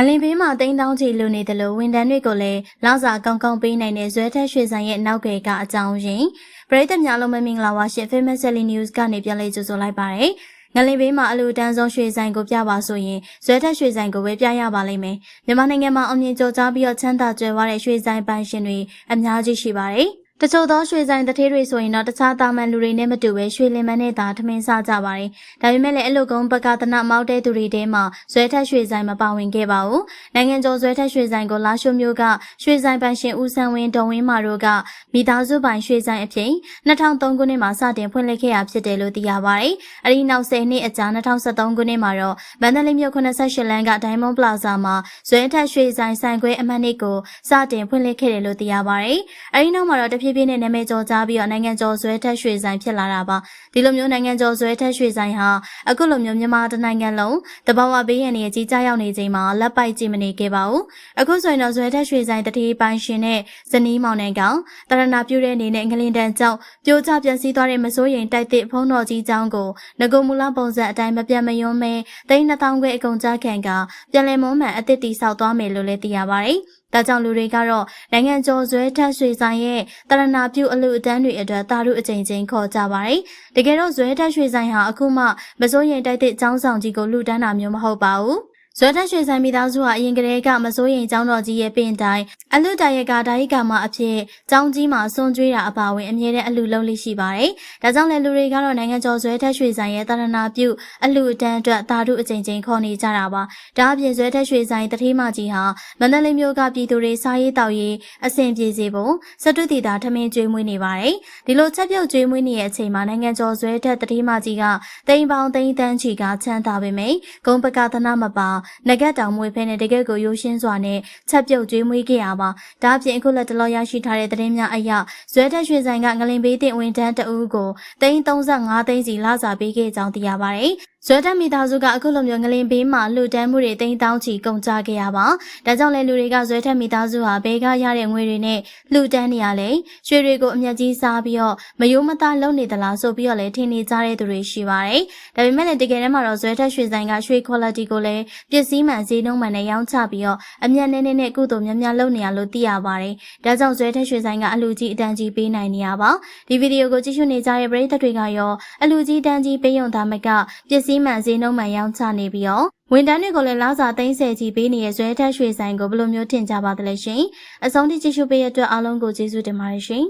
ငလင်ဘေးမှာတိန်းတောင်းချီလူနေတယ်လို့ဝန်တန်းတွေကိုလည်းလောက်စာကောင်းကောင်းပေးနိုင်တဲ့ဇွဲထက်ရွှေဆိုင်ရဲ့နောက်ွယ်ကအကြောင်းရင်းပရိသတ်များလုံးမင်္ဂလာပါရှင် Famous Daily News ကနေပြန်လေးကြိုဆိုလိုက်ပါရစေ။ငလင်ဘေးမှာအလူတန်းဆုံးရွှေဆိုင်ကိုပြပါဆိုရင်ဇွဲထက်ရွှေဆိုင်ကိုပဲပြရပါလိမ့်မယ်။မြန်မာနိုင်ငံမှာအမြင့်ကျော်ကြားပြီးတော့ချမ်းသာကြွယ်ဝတဲ့ရွှေဆိုင်ပိုင်ရှင်တွေအများကြီးရှိပါတယ်။ တချို့သောရွှေဆိုင်တထေးတွေဆိုရင်တော့တခြားတာမန်လူတွေနဲ့မတူပဲရွှေလင်မန်းနဲ့သာထမင်းစားကြပါတယ်။ဒါပေမဲ့လည်းအလုတ်ကုန်းပကသနမောက်တဲ့သူတွေထဲမှာဇွဲထက်ရွှေဆိုင်မပါဝင်ခဲ့ပါဘူး။နိုင်ငံကျော်ဇွဲထက်ရွှေဆိုင်ကိုလာရှိုမျိုးကရွှေဆိုင်ပိုင်ရှင်ဦးဆန်းဝင်းဒေါ်ဝင်းမာတို့ကမိသားစုပိုင်ရွှေဆိုင်အဖြစ်2003ခုနှစ်မှာစတင်ဖွင့်လှစ်ခဲ့ရဖြစ်တယ်လို့သိရပါတယ်။အဲဒီနောက်10နှစ်အကြာ2013ခုနှစ်မှာတော့ဗန်ဒလီမြို့88လမ်းကဒိုင်းမွန်ပလာဇာမှာဇွဲထက်ရွှေဆိုင်ဆိုင်ခွဲအမှတ်နှစ်ကိုစတင်ဖွင့်လှစ်ခဲ့တယ်လို့သိရပါတယ်။အဲဒီနောက်မှာတော့တဖြည်းဖြည်းနဲ့နာမည်ကျော်ကြားပြီးတော့နိုင်ငံကျော်ဇွဲထက်ရွှေဆိုင်ဖြစ်လာတာပါဒီလိုမျိုးနိုင်ငံကျော်ဇွဲထက်ရွှေဆိုင်ဟာအခုလိုမျိုးမြန်မာတနိုင်ငံလုံးတဘာဝဘေးရန်တွေကြီးကြားရောက်နေချိန်မှာလက်ပိုက်ကြည့်မနေခဲ့ပါဘူးအခုဆိုရင်တော့ဇွဲထက်ရွှေဆိုင်တတိပိုင်ရှင်နဲ့ဇနီးမောင်နှံကောင်တရဏပြုတဲ့အနေနဲ့ငလင်တန်ကြောင့်ပြိုကျပျက်စီးသွားတဲ့မစိုးရိမ်တိုက်တဲ့ဖုံးတော်ကြီးကျောင်းကိုငကုမူလပုံစံအတိုင်းမပြတ်မယွန်းမဲသိန်း2000ခွဲအကုန်ကြခံကပြန်လည်မွမ်းမံအသစ်တိဆောက်သွားမယ်လို့လည်းသိရပါတယ်ဒါကြောင့်လူတွေကတော့နိုင်ငံကျော်ဇွဲထက်ရွှေဆိုင်ရဲ့တရဏပြုအလူအတန်းတွေအတွက်တာရုအကြိမ်ကြိမ်ခေါ်ကြပါတယ်။တကယ်တော့ဇွဲထက်ရွှေဆိုင်ဟာအခုမှမစိုးရင်တိုက်တဲ့အကြောင်းဆောင်ကြီးကိုလူတန်းတာမျိုးမဟုတ်ပါဘူး။ ဇွဲထက်ရွှေဆိုင်မိသားစုဟာအရင်ကတည်းကမစိုးရင်ကျောင်းတော်ကြီးရဲ့ပင်တိုင်းအလူတရကဒါဟိကမအဖြစ်ကျောင်းကြီးမှာစွန့်ကြွေးတာအပါအဝင်အမြဲတမ်းအလူလုံးလေးရှိပါတယ်။ဒါကြောင့်လည်းလူတွေကတော့နိုင်ငံကျော်ဇွဲထက်ရွှေဆိုင်ရဲ့တာရဏပြုအလူအတန်းအတွက်တာရုအကြိမ်ကြိမ်ခေါ်နေကြတာပါ။ဒါအပြင်ဇွဲထက်ရွှေဆိုင်တတိမကြီးဟာမန္တလေးမြို့ကပြည်သူတွေစားရေးတောက်ရေးအဆင်ပြေစေဖို့စတုတီတာထမင်းကျွေးမွေးနေပါတယ်။ဒီလိုချက်ပြုတ်ကျွေးမွေးနေတဲ့အချိန်မှာနိုင်ငံကျော်ဇွဲထက်တတိမကြီးကတိမ်ပေါင်းတိမ်တန်းချီကချမ်းသာပေမယ့်ဂုံပကသနာမပါငကက်တောင်မွေဖဲနဲ့တကယ်ကိုရိုးရှင်းစွာနဲ့ချက်ပြုတ်ကျွေးမွေးခဲ့ရပါဒါအပြင်အခုလက်တလောရရှိထားတဲ့သတင်းများအရဇွဲတက်ရွှေဆိုင်ကငလင်ဘေးတင်ဝင်တန်းတအူးကို335သိန်းစီလာစာပေးခဲ့ကြောင်းသိရပါတယ်ဇွဲတက်မိသားစုကအခုလိုမျိုးငလင်ဘေးမှာလှူဒန်းမှုတွေတိန်းတောင်းချီကုန်ကြခဲ့ရပါဒါကြောင့်လည်းလူတွေကဇွဲတက်မိသားစုဟာဘေးကရတဲ့ငွေတွေနဲ့လှူဒန်းနေရလေရွှေတွေကိုအမျက်ကြီးစားပြီးတော့မယိုးမသားလုံနေသလားဆိုပြီးတော့လည်းထင်နေကြတဲ့သူတွေရှိပါတယ်ဒါပေမဲ့လည်းတကယ်တမ်းမှာတော့ဇွဲတက်ရွှေဆိုင်ကရွှေ quality ကိုလည်းပစ္စည်းမှန်ဈေးနှုန်းမှန်နဲ့ရောင်းချပြီးတော့အမျက်နဲ့နဲ့ကုသိုလ်များများလုပ်နေရလို့သိရပါတယ်ဒါကြောင့်ဇွဲတက်ရွှေဆိုင်ကအလူကြီးအတန်းကြီးပေးနိုင်နေရပါဒီဗီဒီယိုကိုကြည့်ရှုနေကြတဲ့ပရိသတ်တွေကရောအလူကြီးတန်းကြီးပေးရုံသားမကပစ္စည်းမှန်ဈေးနှုန်းမှန်ရောင်းချနေပြီးတော့ဝန်တန်းတွေကိုလည်းလောက်စာသိန်းဆယ်ကြီးပေးနေတဲ့ဇွဲထက်ရွှေဆိုင်ကိုဘယ်လိုမျိုးထင်ကြပါသလဲရှင်အဆုံးထိကြည့်ရှုပေးရတဲ့အတွက်အားလုံးကိုကျေးဇူးတင်ပါတယ်ရှင်